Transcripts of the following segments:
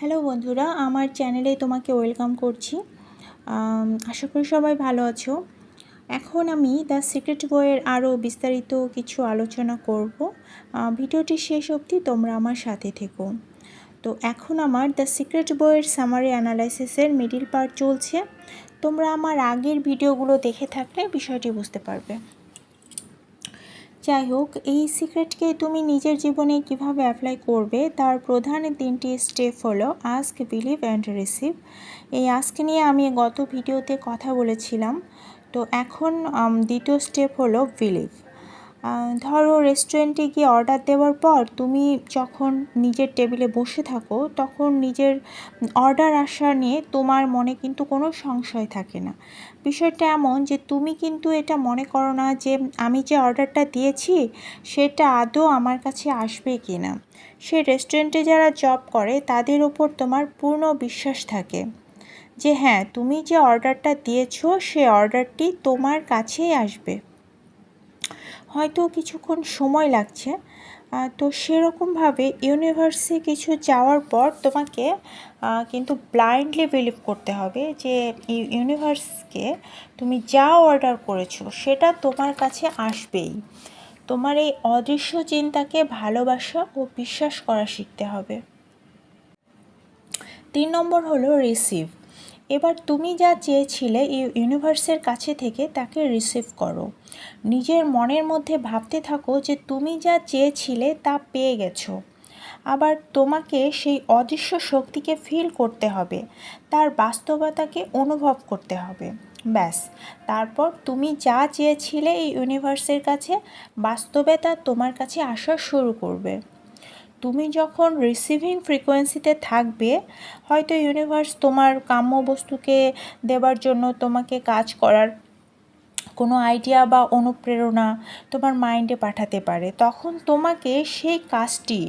Hello বন্ধুরা, আমার চ্যানেলে তোমাকে ওয়েলকাম করছি। আশা করি সবাই ভালো আছো। এখন আমি দ্য সিক্রেট বইয়ের আরও বিস্তারিত কিছু আলোচনা করব। ভিডিওটি শেষ অবধি তোমরা আমার সাথে থেকো। তো এখন আমার দ্য সিক্রেট বইয়ের সামারি অ্যানালাইসিসের মিডিল পার্ট চলছে। তোমরা আমার আগের ভিডিওগুলো দেখে থাকলে বিষয়টি বুঝতে পারবে। যাই হোক, এই সিক্রেটকে তুমি নিজের জীবনে কীভাবে অ্যাপ্লাই করবে তার প্রধান তিনটি স্টেপ হলো আস্ক বিলিভ অ্যান্ড রিসিভ এই আস্ক নিয়ে আমি গত ভিডিওতে কথা বলেছিলাম। তো এখন দ্বিতীয় স্টেপ হলো বিলিভ ধরো রেস্টুরেন্টে গিয়ে অর্ডার দেওয়ার পর তুমি যখন নিজের টেবিলে বসে থাকো, তখন নিজের অর্ডার আসা নিয়ে তোমার মনে কিন্তু কোনো সংশয় থাকে না। বিষয়টা এমন যে তুমি কিন্তু এটা মনে করো না যে আমি যে অর্ডারটা দিয়েছি, সেটা আদৌ আমার কাছে আসবে কি না সে রেস্টুরেন্টে যারা জব করে, তাদের ওপর তোমার পূর্ণ বিশ্বাস থাকে যে হ্যাঁ তুমি যে অর্ডারটা দিয়েছ, সে অর্ডারটি তোমার কাছেই আসবে। হয়তো কিছুক্ষণ সময় লাগছে। তো সেরকমভাবে ইউনিভার্সে কিছু যাওয়ার পর তোমাকে কিন্তু ব্লাইন্ডলি বিলিভ করতে হবে যে ইউনিভার্সকে তুমি যা অর্ডার করেছ সেটা তোমার কাছে আসবেই। তোমার এই অদৃশ্য চিন্তাকে ভালোবাসা ও বিশ্বাস করা শিখতে হবে। তিন নম্বর হলো রিসিভ এবার তুমি যা চেয়েছিলে ইউ- ইউনিভার্সের কাছে থেকে তাকে রিসিভ করো। নিজের মনের মধ্যে ভাবতে থাকো যে তুমি যা চেয়েছিলে তা পেয়ে গেছো। আবার তোমাকে সেই অদৃশ্য শক্তিকে ফিল করতে হবে, তার বাস্তবতাকে অনুভব করতে হবে। ব্যাস, তারপর তুমি যা চেয়েছিলে এই ইউনিভার্সের কাছে, বাস্তবে তা তোমার কাছে আসা শুরু করবে। তুমি যখন রিসিভিং ফ্রিকোয়েন্সিতে থাকবে, হয়তো ইউনিভার্স তোমার কাম্য বস্তুকে দেবার জন্য তোমাকে কাজ করার কোনো আইডিয়া বা অনুপ্রেরণা তোমার মাইন্ডে পাঠাতে পারে, তখন তোমাকে সেই কাজটি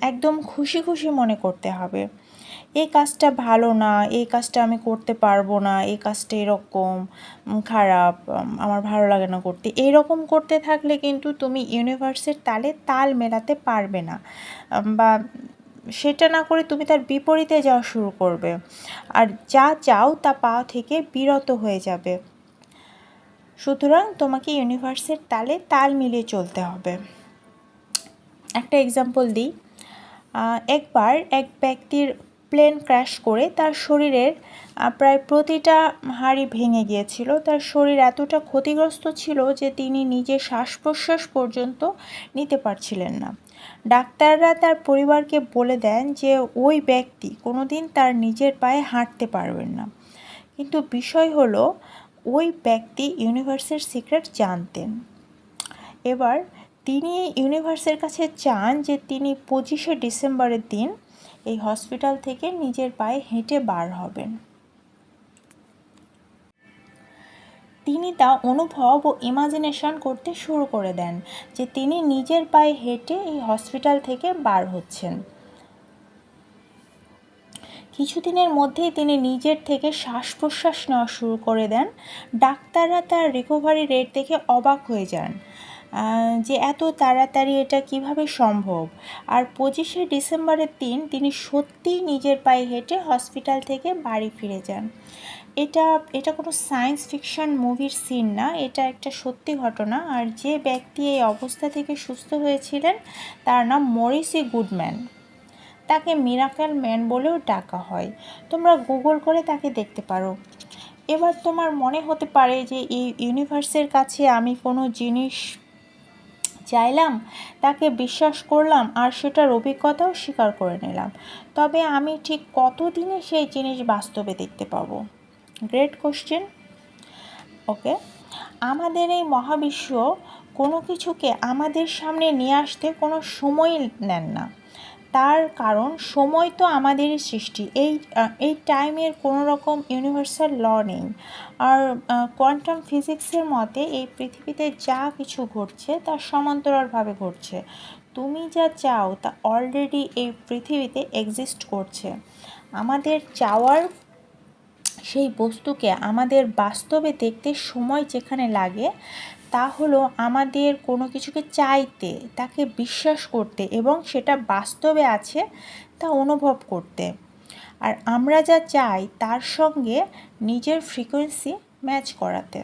একদম খুশি খুশি মনে করতে হবে। এই কাজটা ভালো না, এই কাজটা আমি করতে পারব না, এই কাজটা এরকম খারাপ আমার ভালো লাগে না করতে। এইরকম করতে থাকলে কিন্তু তুমি ইউনিভার্সের তালে তাল মেলাতে পারবে না। বা সেটা না করে তুমি তার বিপরীতে যাওয়া শুরু করবে। আর যা চাও তা পাওয়া থেকে বিরত হয়ে যাবে। সুতরাং তোমাকে ইউনিভার্সের তালে তাল মিলিয়ে চলতে হবে। একটা এক্সাম্পল দিই। একবার এক ব্যক্তির প্লেন ক্র্যাশ করে তার শরীরের প্রায় প্রতিটা হাড়ি ভেঙে গিয়েছিল। তার শরীর এতটা ক্ষতিগ্রস্ত ছিল যে তিনি নিজে শ্বাস প্রশ্বাস পর্যন্ত নিতে পারছিলেন না। ডাক্তাররা তার পরিবারকে বলে দেন যে ওই ব্যক্তি কোনোদিন তার নিজের পায়ে হাঁটতে পারবেন না। কিন্তু বিষয় হলো, ওই ব্যক্তি ইউনিভার্সের সিক্রেট জানতেন। এবার তিনি ইউনিভার্সের কাছে চান যে তিনি পঁচিশে ডিসেম্বরের দিন এই হসপিটাল থেকে নিজের পায়ে হেঁটে বার হবেন। তিনি তা অনুভব ও ইমাজিনেশন করতে শুরু করে দেন যে তিনি নিজের পায়ে হেঁটে এই হসপিটাল থেকে বার হচ্ছেন। কিছুদিনের মধ্যেই তিনি নিজের থেকে শ্বাস প্রশ্বাস নেওয়া শুরু করে দেন। ডাক্তাররা তার রিকভারি রেট দেখে অবাক হয়ে যান। যে এত তাড়াতাড়ি এটা কীভাবে সম্ভব? আর পঁচিশে ডিসেম্বরের দিন তিনি সত্যিই নিজের পায়ে হেঁটে হসপিটাল থেকে বাড়ি ফিরে যান। এটা এটা কোনো সায়েন্স ফিকশন মুভির সিন না, এটা একটা সত্যি ঘটনা। আর যে ব্যক্তি এই অবস্থা থেকে সুস্থ হয়েছিলেন, তার নাম মরিসি গুডম্যান। তাকে মিরাকেল ম্যান বলেও ডাকা হয়। তোমরা গুগল করে তাকে দেখতে পারো। এবার তোমার মনে হতে পারে যে এই ইউনিভার্সের কাছে আমি কোনো জিনিস চাইলাম, তাকে বিশ্বাস করলাম আর সেটার অভিজ্ঞতাও স্বীকার করে নিলাম। তবে আমি ঠিক কতদিনে সেই জিনিস বাস্তবে দেখতে পাবো? গ্রেট কোশ্চেন ওকে আমাদের এই মহাবিশ্ব কোনো কিছুকে আমাদের সামনে নিয়ে আসতে কোনো সময় নেন না। তার কারণ সময় তো আমাদেরই সৃষ্টি। এই এই টাইমের কোনো রকম ইউনিভার্সাল ল নেই। আর কোয়ান্টাম ফিজিক্সের মতে এই পৃথিবীতে যা কিছু ঘটছে তা সমান্তরালভাবে ঘটছে। তুমি যা চাও তা অলরেডি এই পৃথিবীতে এক্সিস্ট করছে। আমাদের চাওয়ার সেই বস্তুকে আমাদের বাস্তবে দেখতে সময় যেখানে লাগে তা হলো আমাদের কোনো কিছুকে চাইতে, তাকে বিশ্বাস করতে এবং সেটা বাস্তবে আছে তা অনুভব করতে। আর আমরা যা চাই তার সঙ্গে নিজের ফ্রিকোয়েন্সি ম্যাচ করাতে।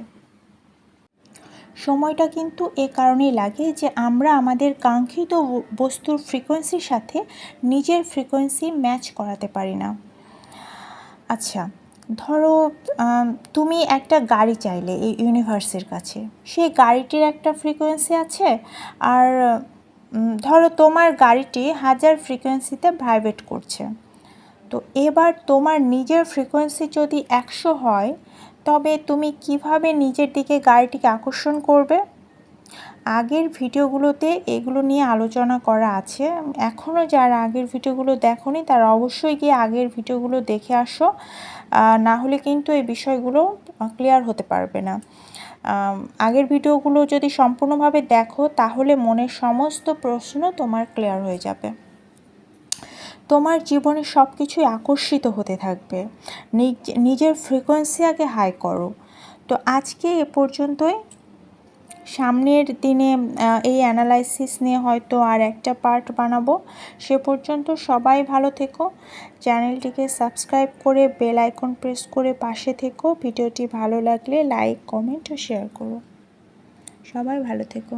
সময়টা কিন্তু এ কারণেই লাগে যে আমরা আমাদের কাঙ্ক্ষিত বস্তুর ফ্রিকোয়েন্সির সাথে নিজের ফ্রিকোয়েন্সি ম্যাচ করাতে পারি না। আচ্ছা ধরো তুমি একটা গাড়ি চাইলে এই ইউনিভার্সের কাছে। সেই গাড়িটির একটা ফ্রিকোয়েন্সি আছে আর ধরো তোমার গাড়িটি হাজার ফ্রিকোয়েন্সিতে ভাইব্রেট করছে। তো এবার তোমার নিজের ফ্রিকোয়েন্সি যদি একশো হয়, তবে তুমি কীভাবে নিজের দিকে গাড়িটিকে আকর্ষণ করবে? আগের ভিডিওগুলোতে এগুলো নিয়ে আলোচনা করা আছে। এখনও যারা আগের ভিডিওগুলো দেখনি, তারা অবশ্যই গিয়ে আগের ভিডিওগুলো দেখে আসো। না হলে কিন্তু এই বিষয়গুলো ক্লিয়ার হতে পারবে না। আগের ভিডিওগুলো যদি সম্পূর্ণভাবে দেখো, তাহলে মনের সমস্ত প্রশ্ন তোমার ক্লিয়ার হয়ে যাবে। তোমার জীবনে সব কিছুই আকর্ষিত হতে থাকবে। নিজের ফ্রিকোয়েন্সি আগে হাই করো। তো আজকে এ পর্যন্তই। সামনের দিনে এই অ্যানালাইসিস নিয়ে হয়তো আর একটা পার্ট বানাবো। সে পর্যন্ত সবাই ভালো থেকো। চ্যানেলটিকে সাবস্ক্রাইব করে বেল আইকন প্রেস করে পাশে থেকো। ভিডিওটি ভালো লাগলে লাইক কমেন্ট ও শেয়ার করো। সবাই ভালো থেকো।